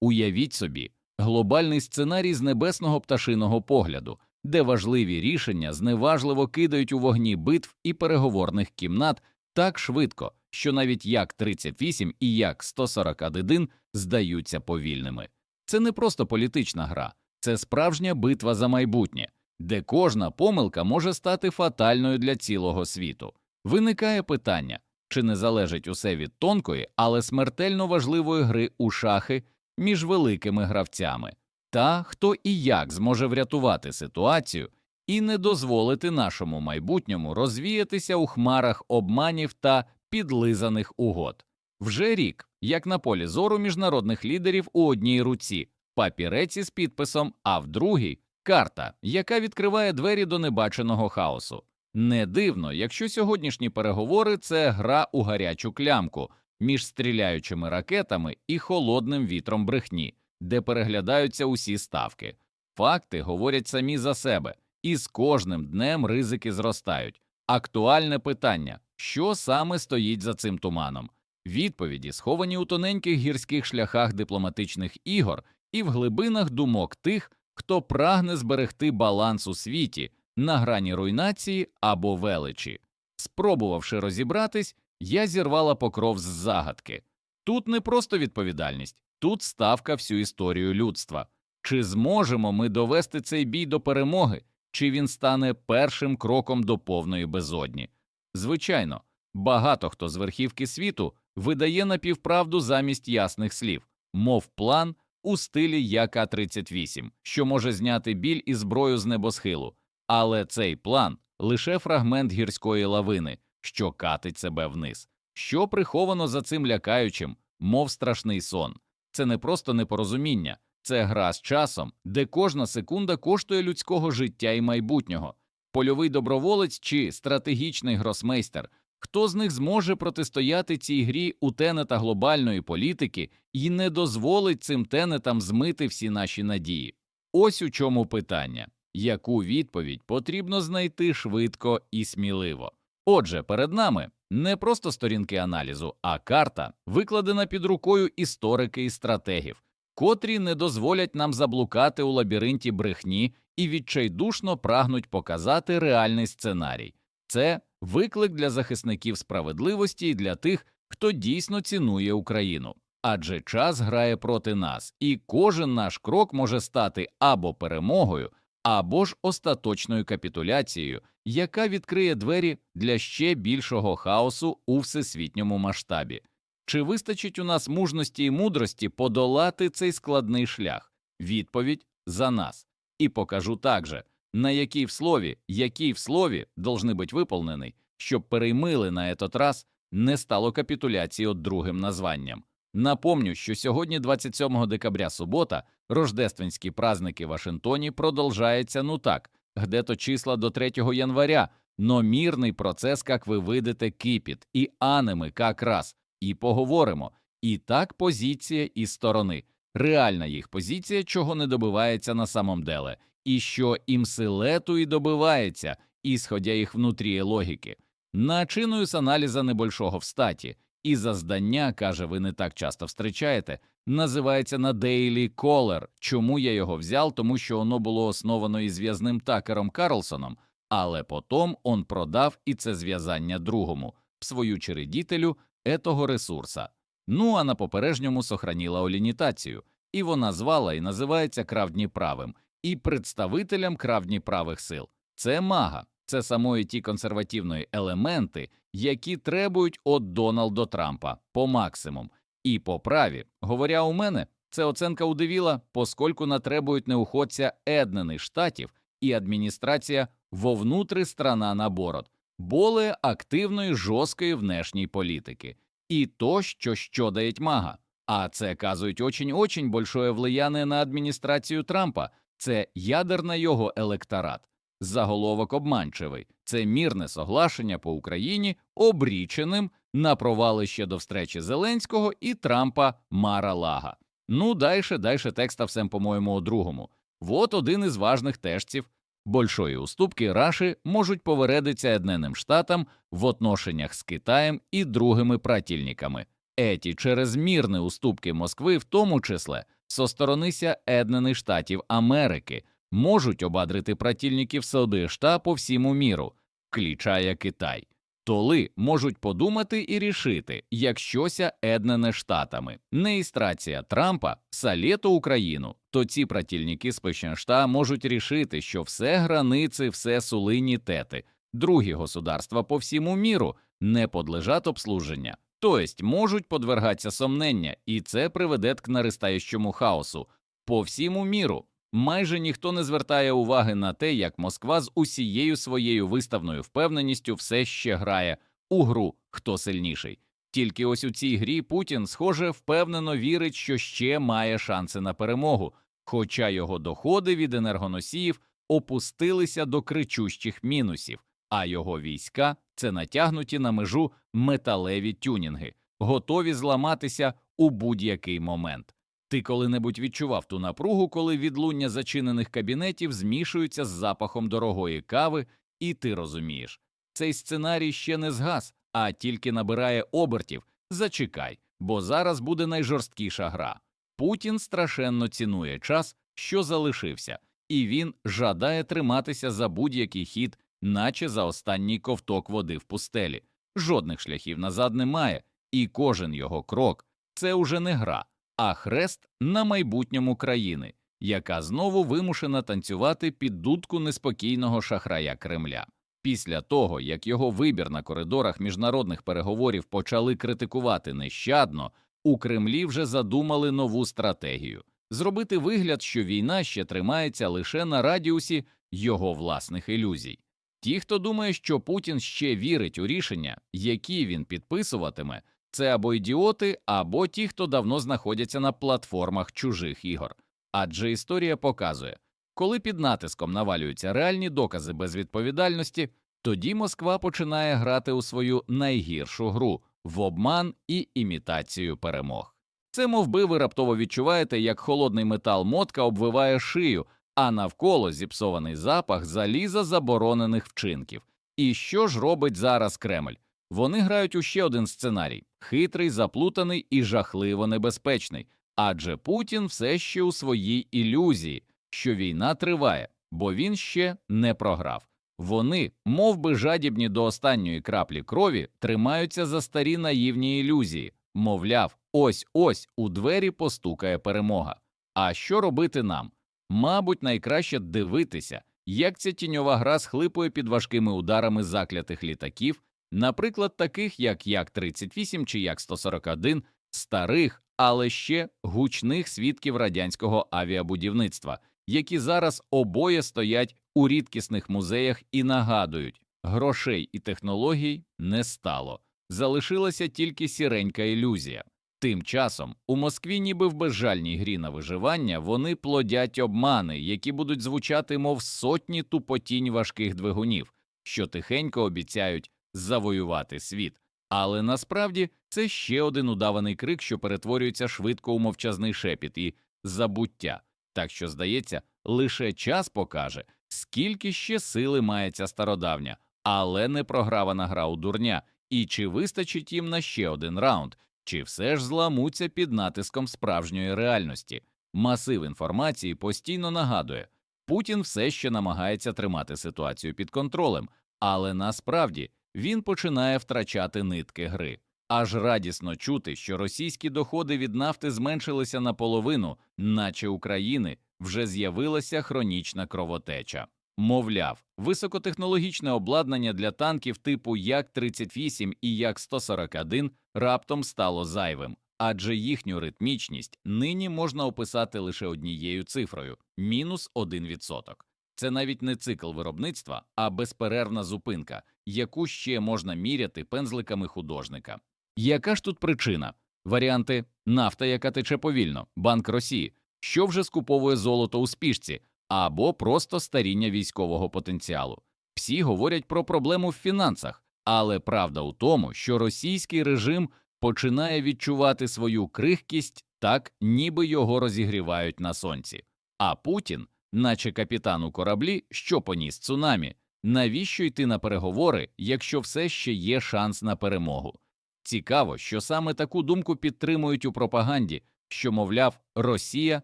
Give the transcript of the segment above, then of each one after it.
Уявіть собі, глобальний сценарій з небесного пташиного погляду, де важливі рішення зневажливо кидають у вогні битв і переговорних кімнат так швидко, що навіть як 38 і як 141 здаються повільними. Це не просто політична гра, це справжня битва за майбутнє, де кожна помилка може стати фатальною для цілого світу. Виникає питання, чи не залежить усе від тонкої, але смертельно важливої гри у шахи між великими гравцями, та хто і як зможе врятувати ситуацію і не дозволити нашому майбутньому розвіятися у хмарах обманів та підлизаних угод. Вже рік, як на полі зору міжнародних лідерів у одній руці, папірець із підписом, а в другій карта, яка відкриває двері до небаченого хаосу. Не дивно, якщо сьогоднішні переговори це гра у гарячу клямку між стріляючими ракетами і холодним вітром брехні, де переглядаються усі ставки. Факти говорять самі за себе, і з кожним днем ризики зростають. Актуальне питання що саме стоїть за цим туманом? Відповіді сховані у тоненьких гірських шляхах дипломатичних ігор і в глибинах думок тих, хто прагне зберегти баланс у світі на грані руйнації або величі. Спробувавши розібратись, я зірвала покров з загадки. Тут не просто відповідальність, тут ставка всю історію людства. Чи зможемо ми довести цей бій до перемоги, чи він стане першим кроком до повної безодні? Звичайно, багато хто з верхівки світу видає напівправду замість ясних слів, мов план у стилі ЯК-38, що може зняти біль і зброю з небосхилу, але цей план лише фрагмент гірської лавини, що катить себе вниз. Що приховано за цим лякаючим, мов страшний сон. Це не просто непорозуміння, це гра з часом, де кожна секунда коштує людського життя і майбутнього. Польовий доброволець чи стратегічний гросмейстер, хто з них зможе протистояти цій грі у тенета глобальної політики і не дозволить цим тенетам змити всі наші надії? Ось у чому питання яку відповідь потрібно знайти швидко і сміливо. Отже, перед нами не просто сторінки аналізу, а карта, викладена під рукою історики і стратегів, котрі не дозволять нам заблукати у лабіринті брехні і відчайдушно прагнуть показати реальний сценарій. Це виклик для захисників справедливості і для тих, хто дійсно цінує Україну. Адже час грає проти нас, і кожен наш крок може стати або перемогою, або ж остаточною капітуляцією, яка відкриє двері для ще більшого хаосу у всесвітньому масштабі. Чи вистачить у нас мужності і мудрості подолати цей складний шлях? Відповідь за нас. І покажу также, на якій в слові, який в слові должны бути виповнений, щоб переймили на этот раз не стало капітуляції от другим названням. Напомню, що сьогодні, 27 декабря, субота, рождественські праздники в Вашингтоні продовжаються ну так, где-то числа до 3 января, но мирний процес, як ви видите, кипіт, і анеми как раз, і поговоримо. І так позиція із сторони, реальна їх позиція, чого не добивається на самом деле, і що їм силету і добивається, ісходя їх внутрі логіки. Начиною з аналіза небольшого в статі, і за здання, каже, ви не так часто встречаєте, називається на Daily Caller. Чому я його взяв? Тому що воно було основано із зв'язним такером Карлсоном, але потім он продав і це зв'язання другому, в свою чередітелю етого ресурса. Ну а на попередньому сохраніла олінітацію, і вона звала і називається Кравдні правим, і представителям Кравдні правих сил. Це мага, це самої ті консервативної елементи, які требують от Дональда Трампа по максимум. І по праві, говоря у мене, це оценка удивіла, поскольку натребують неуходця Еднених штатів і адміністрація вовнутри страна наборот, более активної жорсткої внешньої політики. І то, що що дають мага. А це казують очень-очень большое влияние на адміністрацію Трампа, це ядерна його електорат. Заголовок обманчивий це мірне соглашення по Україні, обріченим на провали ще до встречі Зеленського і Трампа Мара Лага. Ну, дальше, дальше текста всем, по-моєму, у другому. Вот один із важних тежців. Большої уступки Раші можуть повередитися Едненим Штатам в отношеннях з Китаєм і другими пратільниками. Еті через мірні уступки Москви в тому числе состоронися Еднених Штатів Америки, можуть обадрити противників США по всьому міру, включая Китай. Толи можуть подумати і рішити, якщося еднене штатами, неістрація Трампа салєту Україну, то ці противники Спеченшта можуть рішити, що все границі, все сулині тети, другі государства по всьому міру не подлежать обслуження, тобто можуть подвергатися сомнення, і це приведе к наростаючому хаосу по всьому міру. Майже ніхто не звертає уваги на те, як Москва з усією своєю виставною впевненістю все ще грає у гру хто сильніший. Тільки ось у цій грі Путін, схоже, впевнено вірить, що ще має шанси на перемогу, хоча його доходи від енергоносіїв опустилися до кричущих мінусів, а його війська це натягнуті на межу металеві тюнінги, готові зламатися у будь-який момент. Ти коли-небудь відчував ту напругу, коли відлуння зачинених кабінетів змішуються з запахом дорогої кави, і ти розумієш, цей сценарій ще не згас, а тільки набирає обертів. Зачекай, бо зараз буде найжорсткіша гра. Путін страшенно цінує час, що залишився, і він жадає триматися за будь-який хід, наче за останній ковток води в пустелі. Жодних шляхів назад немає, і кожен його крок це уже не гра а хрест на майбутньому країни, яка знову вимушена танцювати під дудку неспокійного шахрая Кремля. Після того, як його вибір на коридорах міжнародних переговорів почали критикувати нещадно, у Кремлі вже задумали нову стратегію зробити вигляд, що війна ще тримається лише на радіусі його власних ілюзій. Ті, хто думає, що Путін ще вірить у рішення, які він підписуватиме, це або ідіоти, або ті, хто давно знаходяться на платформах чужих ігор. Адже історія показує, коли під натиском навалюються реальні докази безвідповідальності, тоді Москва починає грати у свою найгіршу гру в обман і імітацію перемог. Це мов би, ви раптово відчуваєте, як холодний метал мотка обвиває шию, а навколо зіпсований запах заліза заборонених вчинків. І що ж робить зараз Кремль? Вони грають у ще один сценарій хитрий, заплутаний і жахливо небезпечний, адже Путін все ще у своїй ілюзії, що війна триває, бо він ще не програв. Вони, мов би жадібні до останньої краплі крові, тримаються за старі наївні ілюзії, мовляв, ось ось у двері постукає перемога. А що робити нам? Мабуть, найкраще дивитися, як ця тіньова гра схлипує під важкими ударами заклятих літаків наприклад, таких як Як-38 чи Як-141, старих, але ще гучних свідків радянського авіабудівництва, які зараз обоє стоять у рідкісних музеях і нагадують, грошей і технологій не стало, залишилася тільки сіренька ілюзія. Тим часом у Москві, ніби в безжальній грі на виживання, вони плодять обмани, які будуть звучати, мов сотні тупотінь важких двигунів, що тихенько обіцяють завоювати світ. Але насправді це ще один удаваний крик, що перетворюється швидко у мовчазний шепіт і забуття. Так що, здається, лише час покаже, скільки ще сили має ця стародавня, але не програвана гра у дурня, і чи вистачить їм на ще один раунд, чи все ж зламуться під натиском справжньої реальності. Масив інформації постійно нагадує, Путін все ще намагається тримати ситуацію під контролем, але насправді він починає втрачати нитки гри. Аж радісно чути, що російські доходи від нафти зменшилися наполовину, наче України вже з'явилася хронічна кровотеча. Мовляв, високотехнологічне обладнання для танків типу Як-38 і Як-141 раптом стало зайвим, адже їхню ритмічність нині можна описати лише однією цифрою мінус 1%. Це навіть не цикл виробництва, а безперервна зупинка, яку ще можна міряти пензликами художника. Яка ж тут причина? Варіанти нафта, яка тече повільно, Банк Росії, що вже скуповує золото у спішці, або просто старіння військового потенціалу. Всі говорять про проблему в фінансах, але правда у тому, що російський режим починає відчувати свою крихкість так, ніби його розігрівають на сонці, а Путін наче капітан у кораблі, що поніс цунамі. Навіщо йти на переговори, якщо все ще є шанс на перемогу? Цікаво, що саме таку думку підтримують у пропаганді, що, мовляв, Росія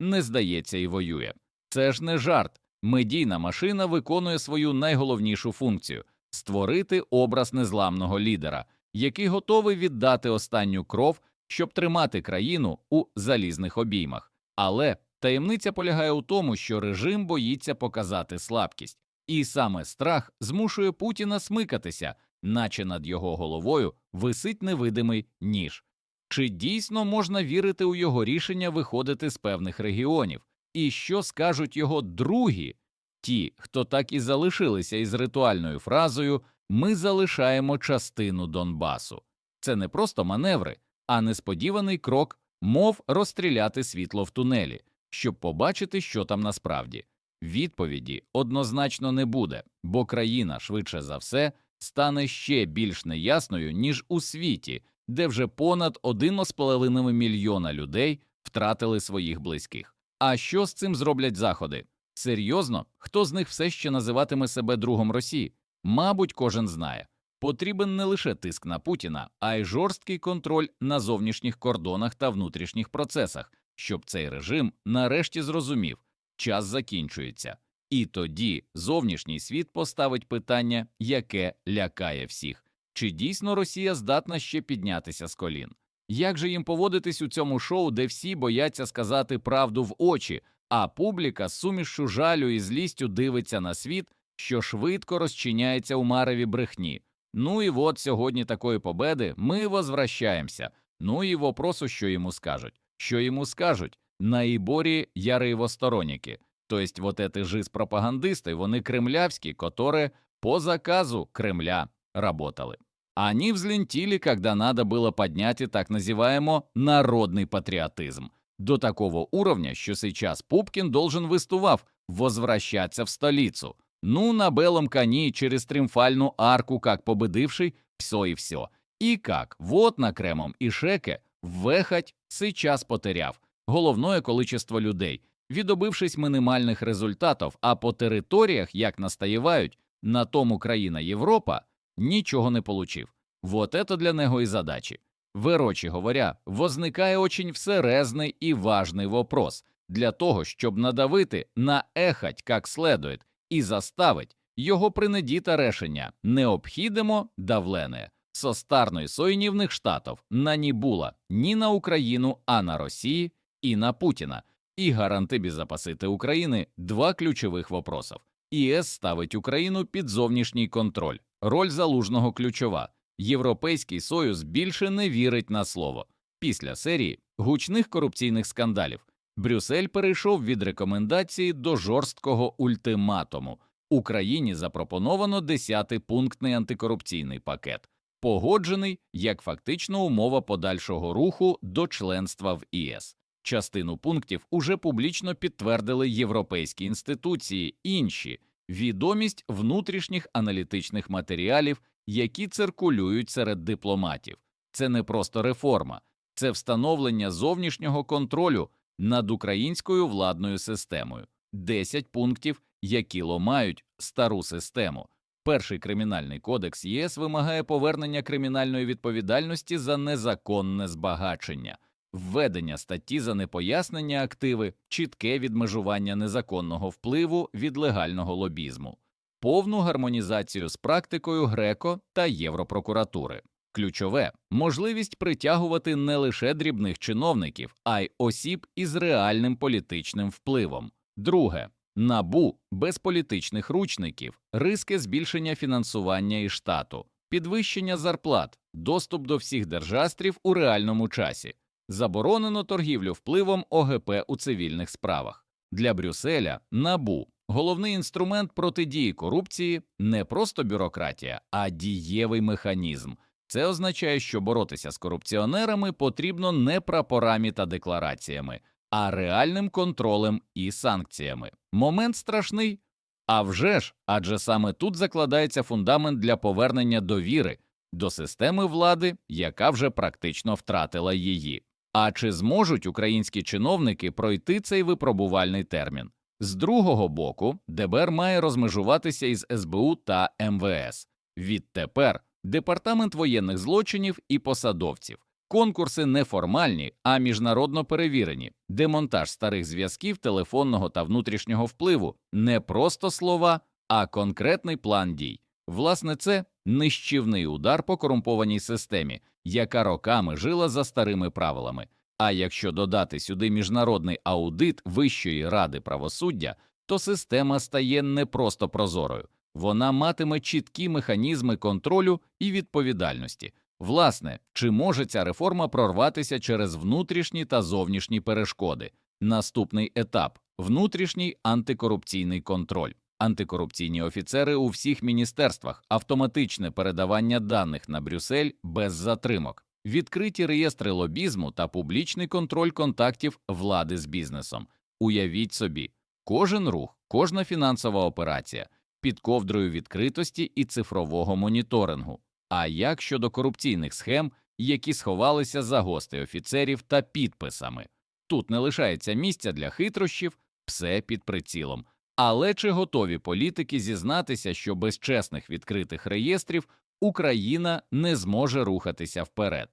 не здається і воює. Це ж не жарт. Медійна машина виконує свою найголовнішу функцію створити образ незламного лідера, який готовий віддати останню кров, щоб тримати країну у залізних обіймах. Але таємниця полягає у тому, що режим боїться показати слабкість, і саме страх змушує Путіна смикатися, наче над його головою висить невидимий ніж. Чи дійсно можна вірити у його рішення виходити з певних регіонів? І що скажуть його другі, ті, хто так і залишилися із ритуальною фразою Ми залишаємо частину Донбасу. Це не просто маневри, а несподіваний крок, мов розстріляти світло в тунелі, щоб побачити, що там насправді. Відповіді однозначно не буде, бо країна швидше за все стане ще більш неясною, ніж у світі, де вже понад 1,5 мільйона людей втратили своїх близьких. А що з цим зроблять заходи? Серйозно, хто з них все ще називатиме себе другом Росії? Мабуть, кожен знає. Потрібен не лише тиск на Путіна, а й жорсткий контроль на зовнішніх кордонах та внутрішніх процесах, щоб цей режим нарешті зрозумів, час закінчується. І тоді зовнішній світ поставить питання, яке лякає всіх: чи дійсно Росія здатна ще піднятися з колін? Як же їм поводитись у цьому шоу, де всі бояться сказати правду в очі, а публіка з сумішю жалю і злістю дивиться на світ, що швидко розчиняється у мареві брехні? Ну і от сьогодні такої победи ми возвращаємося. Ну і вопросу, що йому скажуть. Що йому скажуть? Наиборі яривосторонники. То есть вот эти же пропагандисты, вони кремлявські, которые по заказу Кремля работали. Они взлентили, когда надо было поднять и так называемо народный патриотизм. До такого уровня, що сейчас Пупкин должен выстував возвращаться в столицу. Ну, на белом коні через тріумфальну арку, как победивший, все і все. І как, вот на кремом і шеке, вехать сейчас потеряв головне количество людей, відобившись мінімальних результатів, а по територіях, як настаєвають, на тому країна Європа, нічого не получив. Вот это для него і задачі. Верочі говоря, возникає очень всерезний і важний вопрос для того, щоб надавити на ехать как следует і заставить його принедіта рішення необхідемо давлене со старної Соєнівних штатів на ні була ні на Україну, а на Росії і на Путіна. І гаранти безопасити України два ключових вопросов. ІС ставить Україну під зовнішній контроль. Роль залужного ключова. Європейський союз більше не вірить на слово. Після серії гучних корупційних скандалів Брюссель перейшов від рекомендації до жорсткого ультиматуму. Україні запропоновано 10-й пунктний антикорупційний пакет, погоджений як фактично умова подальшого руху до членства в ІС. Частину пунктів уже публічно підтвердили європейські інституції, інші відомість внутрішніх аналітичних матеріалів, які циркулюють серед дипломатів. Це не просто реформа, це встановлення зовнішнього контролю над українською владною системою, 10 пунктів, які ломають стару систему. Перший кримінальний кодекс ЄС вимагає повернення кримінальної відповідальності за незаконне збагачення, введення статті за непояснення активи, чітке відмежування незаконного впливу від легального лобізму, повну гармонізацію з практикою Греко та Європрокуратури. Ключове можливість притягувати не лише дрібних чиновників, а й осіб із реальним політичним впливом. Друге набу без політичних ручників, риски збільшення фінансування і штату, підвищення зарплат, доступ до всіх держастрів у реальному часі, заборонено торгівлю впливом ОГП у цивільних справах. Для Брюсселя набу головний інструмент протидії корупції не просто бюрократія, а дієвий механізм. Це означає, що боротися з корупціонерами потрібно не прапорами та деклараціями, а реальним контролем і санкціями. Момент страшний. А вже ж, адже саме тут закладається фундамент для повернення довіри до системи влади, яка вже практично втратила її. А чи зможуть українські чиновники пройти цей випробувальний термін? З другого боку, ДБР має розмежуватися із СБУ та МВС. Відтепер Департамент воєнних злочинів і посадовців, Конкурси не формальні, а міжнародно перевірені, демонтаж старих зв'язків телефонного та внутрішнього впливу, не просто слова, а конкретний план дій. Власне, це нищівний удар по корумпованій системі, яка роками жила за старими правилами. А якщо додати сюди міжнародний аудит Вищої ради правосуддя, то система стає не просто прозорою, вона матиме чіткі механізми контролю і відповідальності. Власне, чи може ця реформа прорватися через внутрішні та зовнішні перешкоди? Наступний етап внутрішній антикорупційний контроль. Антикорупційні офіцери у всіх міністерствах, автоматичне передавання даних на Брюссель без затримок, відкриті реєстри лобізму та публічний контроль контактів влади з бізнесом. Уявіть собі, кожен рух, кожна фінансова операція під ковдрою відкритості і цифрового моніторингу. А як щодо корупційних схем, які сховалися за гостей офіцерів та підписами? Тут не лишається місця для хитрощів, все під прицілом. Але чи готові політики зізнатися, що без чесних відкритих реєстрів Україна не зможе рухатися вперед?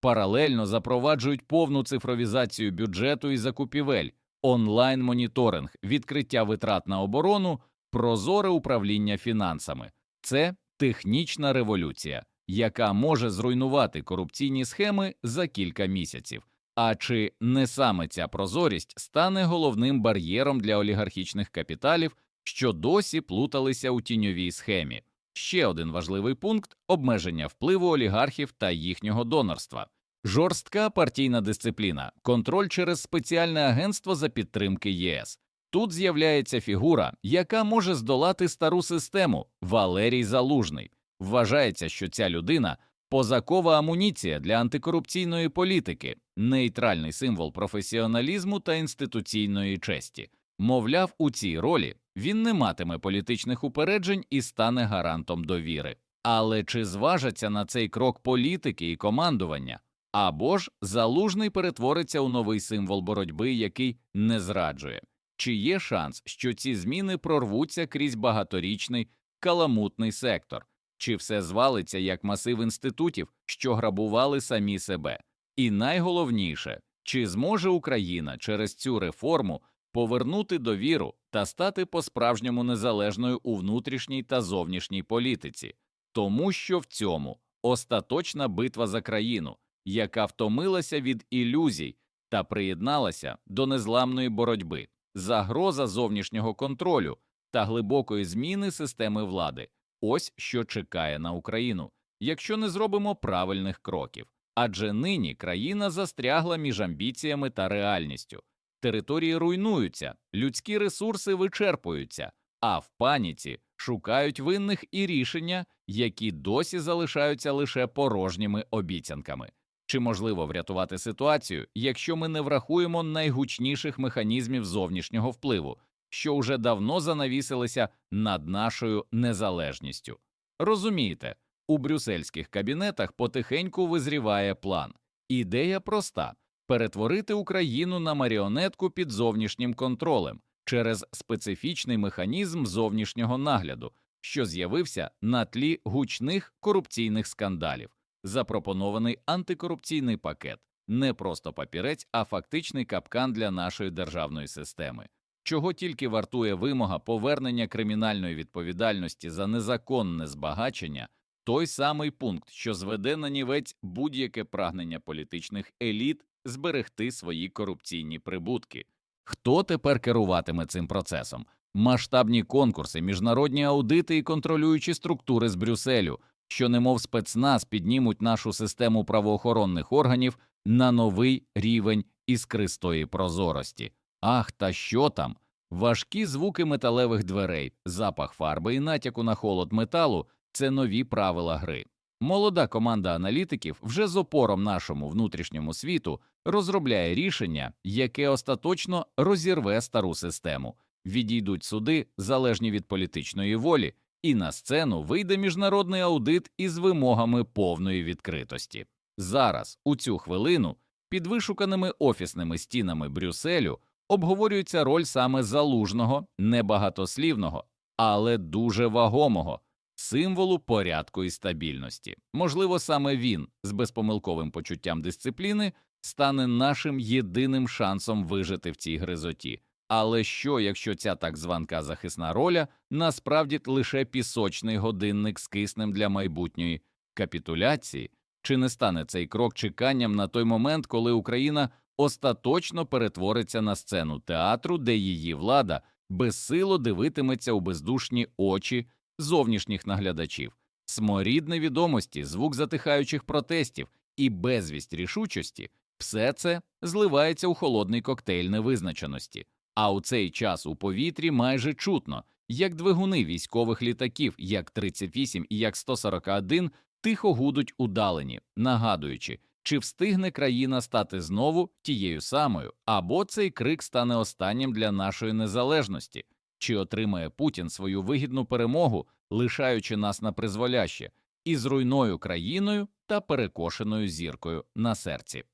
Паралельно запроваджують повну цифровізацію бюджету і закупівель, онлайн-моніторинг, відкриття витрат на оборону, прозоре управління фінансами. Це технічна революція, яка може зруйнувати корупційні схеми за кілька місяців. А чи не саме ця прозорість стане головним бар'єром для олігархічних капіталів, що досі плуталися у тіньовій схемі? Ще один важливий пункт обмеження впливу олігархів та їхнього донорства. Жорстка партійна дисципліна, контроль через спеціальне агентство за підтримки ЄС. Тут з'являється фігура, яка може здолати стару систему Валерій Залужний. Вважається, що ця людина позакова амуніція для антикорупційної політики, нейтральний символ професіоналізму та інституційної честі. Мовляв, у цій ролі він не матиме політичних упереджень і стане гарантом довіри. Але чи зважаться на цей крок політики і командування? Або ж залужний перетвориться у новий символ боротьби, який не зраджує. Чи є шанс, що ці зміни прорвуться крізь багаторічний каламутний сектор? Чи все звалиться як масив інститутів, що грабували самі себе? І найголовніше, чи зможе Україна через цю реформу повернути довіру та стати по-справжньому незалежною у внутрішній та зовнішній політиці, тому що в цьому остаточна битва за країну, яка втомилася від ілюзій та приєдналася до незламної боротьби, загроза зовнішнього контролю та глибокої зміни системи влади. Ось що чекає на Україну, якщо не зробимо правильних кроків. Адже нині країна застрягла між амбіціями та реальністю. Території руйнуються, людські ресурси вичерпуються, а в паніці шукають винних і рішення, які досі залишаються лише порожніми обіцянками. Чи можливо врятувати ситуацію, якщо ми не врахуємо найгучніших механізмів зовнішнього впливу, що вже давно занавісилися над нашою незалежністю? Розумієте, у брюссельських кабінетах потихеньку визріває план. Ідея проста перетворити Україну на маріонетку під зовнішнім контролем через специфічний механізм зовнішнього нагляду, що з'явився на тлі гучних корупційних скандалів. Запропонований антикорупційний пакет не просто папірець, а фактичний капкан для нашої державної системи, чого тільки вартує вимога повернення кримінальної відповідальності за незаконне збагачення, той самий пункт, що зведе на нівець будь-яке прагнення політичних еліт зберегти свої корупційні прибутки. Хто тепер керуватиме цим процесом? Масштабні конкурси, міжнародні аудити і контролюючі структури з Брюсселю, що, немов спецназ, піднімуть нашу систему правоохоронних органів на новий рівень іскристої прозорості. Ах, та що там? Важкі звуки металевих дверей, запах фарби і натяку на холод металу це нові правила гри. Молода команда аналітиків вже з опором нашому внутрішньому світу розробляє рішення, яке остаточно розірве стару систему, відійдуть суди, залежні від політичної волі, і на сцену вийде міжнародний аудит із вимогами повної відкритості. Зараз, у цю хвилину, під вишуканими офісними стінами Брюсселю обговорюється роль саме залужного, небагатослівного, але дуже вагомого символу порядку і стабільності. Можливо, саме він з безпомилковим почуттям дисципліни стане нашим єдиним шансом вижити в цій гризоті. Але що, якщо ця так званка захисна роля насправді лише пісочний годинник з киснем для майбутньої капітуляції? Чи не стане цей крок чеканням на той момент, коли Україна остаточно перетвориться на сцену театру, де її влада безсило дивитиметься у бездушні очі зовнішніх наглядачів, сморід невідомості, звук затихаючих протестів і безвість рішучості все це зливається у холодний коктейль невизначеності. А у цей час у повітрі майже чутно, як двигуни військових літаків, як 38 і як 141 тихо гудуть удалені, нагадуючи, чи встигне країна стати знову тією самою, або цей крик стане останнім для нашої незалежності, чи отримає Путін свою вигідну перемогу, лишаючи нас на призволяще, із руйною країною та перекошеною зіркою на серці.